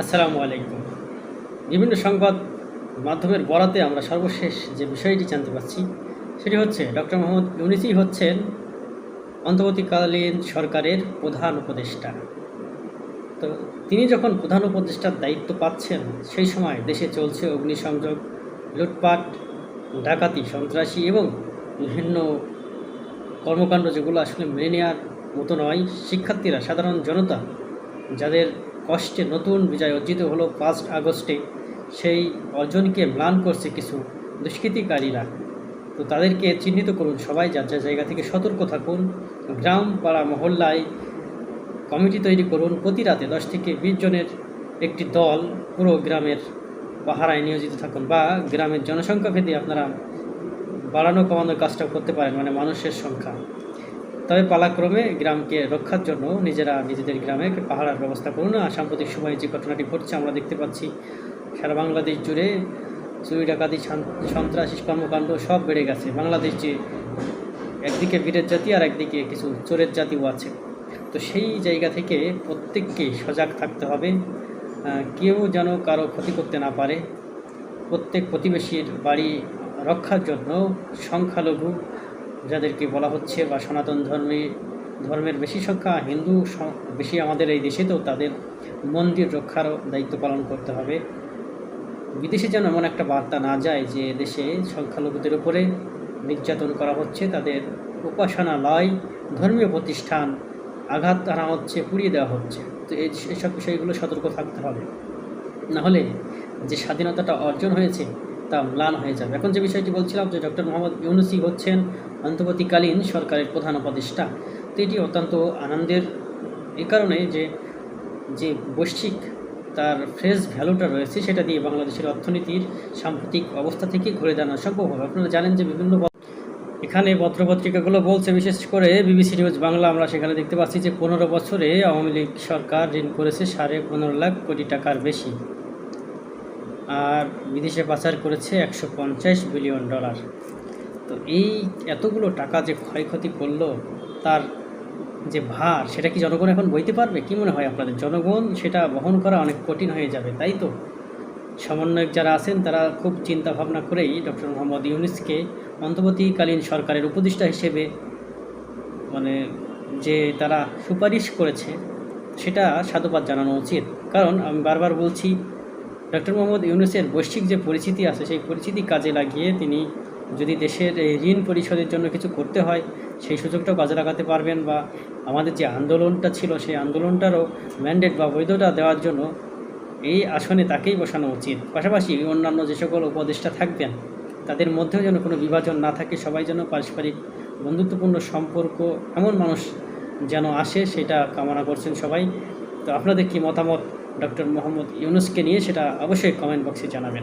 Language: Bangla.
আসসালামু আলাইকুম। বিভিন্ন সংবাদ মাধ্যমের বরাতে আমরা সর্বশেষ যে বিষয়টি জানতে পারছি, সেটি হচ্ছে ডক্টর মোহাম্মদ ইউনিসি হচ্ছেন অন্তর্বর্তীকালীন সরকারের প্রধান উপদেষ্টা। তো তিনি যখন প্রধান উপদেষ্টার দায়িত্ব পাচ্ছেন, সেই সময় দেশে চলছে অগ্নিসংযোগ, লুটপাট, ডাকাতি, সন্ত্রাসী এবং বিভিন্ন কর্মকাণ্ড যেগুলো আসলে মেনে নেওয়ার মতো নয়, শিক্ষার্থীরা, সাধারণ জনতা, যাদের কষ্টে নতুন বিজয় অর্জিত হলো পাঁচ আগস্টে। সেই অর্জনকে ম্লান করছে কিছু দুষ্কৃতিকারীরা। তো তাদেরকে চিহ্নিত করুন সবাই, যার যার জায়গা থেকে সতর্ক থাকুন। গ্রাম, পাড়া, মহল্লায় কমিটি তৈরি করুন। প্রতি রাতে দশ থেকে বিশ জনের একটি দল পুরো গ্রামের পাহারায় নিয়োজিত থাকুন বা গ্রামের জনসংখ্যা ভেদে আপনারা বাড়ানো কমানোর কাজটা করতে পারেন মানে মানুষের সংখ্যা। তবে পালাক্রমে গ্রামকে রক্ষার জন্য নিজেরা নিজেদের গ্রামে পাহারার ব্যবস্থা করুন। আর সাম্প্রতিক সময়ে যে ঘটনাটি ঘটছে, আমরা দেখতে পাচ্ছি সারা বাংলাদেশ জুড়ে চুরি, ডাকাতি সন্ত্রাসী কর্মকাণ্ড সব বেড়ে গেছে। বাংলাদেশ যে একদিকে বীরের জাতি আর একদিকে কিছু চোরের জাতিও আছে। তো সেই জায়গা থেকে প্রত্যেককে সজাগ থাকতে হবে। কেউ যেন কারও ক্ষতি করতে না পারে। প্রত্যেক প্রতিবেশীর বাড়ি রক্ষার জন্য সংখ্যালঘু যাদেরকে বলা হচ্ছে বা সনাতন ধর্মে, ধর্মের বেশি সংখ্যা হিন্দু বেশি আমাদের এই দেশে, তো তাদের মন্দির রক্ষারও দায়িত্ব পালন করতে হবে। বিদেশে যেন এমন একটা বার্তা না যায় যে দেশে সংখ্যালঘুদের উপরে নির্যাতন করা হচ্ছে, তাদের উপাসনালয়, ধর্মীয় প্রতিষ্ঠান আঘাত আনা হচ্ছে, পুড়িয়ে দেওয়া হচ্ছে। তো এই এসব বিষয়গুলো সতর্ক থাকতে হবে। নাহলে যে স্বাধীনতাটা অর্জন হয়েছে তা ম্লান হয়ে যাবে। এখন যে বিষয়টি বলছিলাম যে ডক্টর মোহাম্মদ ইউনুসি হচ্ছেন অন্তর্বর্তীকালীন সরকারের প্রধান উপদেষ্টা, তো এটি অত্যন্ত আনন্দের এ কারণে যে যে বৈশ্বিক তার ফ্রেশ ভ্যালুটা রয়েছে সেটা দিয়ে বাংলাদেশের অর্থনীতির সাম্প্রতিক অবস্থা থেকে ঘুরে দাঁড়ানো সম্ভব হবে। আপনারা জানেন যে বিভিন্ন এখানে পত্রপত্রিকাগুলো বলছে, বিশেষ করে বিবিসি নিউজ বাংলা, আমরা সেখানে দেখতে পাচ্ছি যে পনেরো বছরে আওয়ামী লীগ সরকার ঋণ করেছে সাড়ে পনেরো লাখ কোটি টাকার বেশি। আর বিদেশে পাচার করেছে একশো পঞ্চাশ বিলিয়ন ডলার। তো এই এতগুলো টাকা যে ক্ষয়ক্ষতি করল, তার যে ভার, সেটা কি জনগণ এখন বইতে পারবে? কি মনে হয় আপনাদের? জনগণ সেটা বহন করা অনেক কঠিন হয়ে যাবে, তাই তো? সমন্বয়ক যারা আছেন, তারা খুব চিন্তা ভাবনা করেই ডক্টর মোহাম্মদ ইউনিসকে অন্তর্বর্তীকালীন সরকারের উপদেষ্টা হিসেবে মানে যে তারা সুপারিশ করেছে, সেটা সাধুবাদ জানানো উচিত। কারণ আমি বারবার বলছি ডক্টর মোহাম্মদ ইউনুসের বৈশ্বিক যে পরিচিতি আছে, সেই পরিচিতি কাজে লাগিয়ে তিনি যদি দেশের ঋণ পরিশোধের জন্য কিছু করতে হয়, সেই সুযোগটাও কাজে লাগাতে পারবেন বা আমাদের যে আন্দোলনটা ছিল, সেই আন্দোলনটারও ম্যান্ডেট বা বৈধতা দেওয়ার জন্য এই আসনে তাকেই বসানো উচিত। পাশাপাশি অন্যান্য যে সকল উপদেষ্টা থাকবেন, তাদের মধ্যেও যেন কোনো বিভাজন না থাকে, সবাই যেন পারস্পরিক বন্ধুত্বপূর্ণ সম্পর্ক এমন মানুষ যেন আসে, সেটা কামনা করছেন সবাই। তো আপনাদের কি মতামত? ডক্টর মোহাম্মদ ইউনুসকে নিয়ে সেটা অবশ্যই কমেন্ট বক্সে জানাবেন।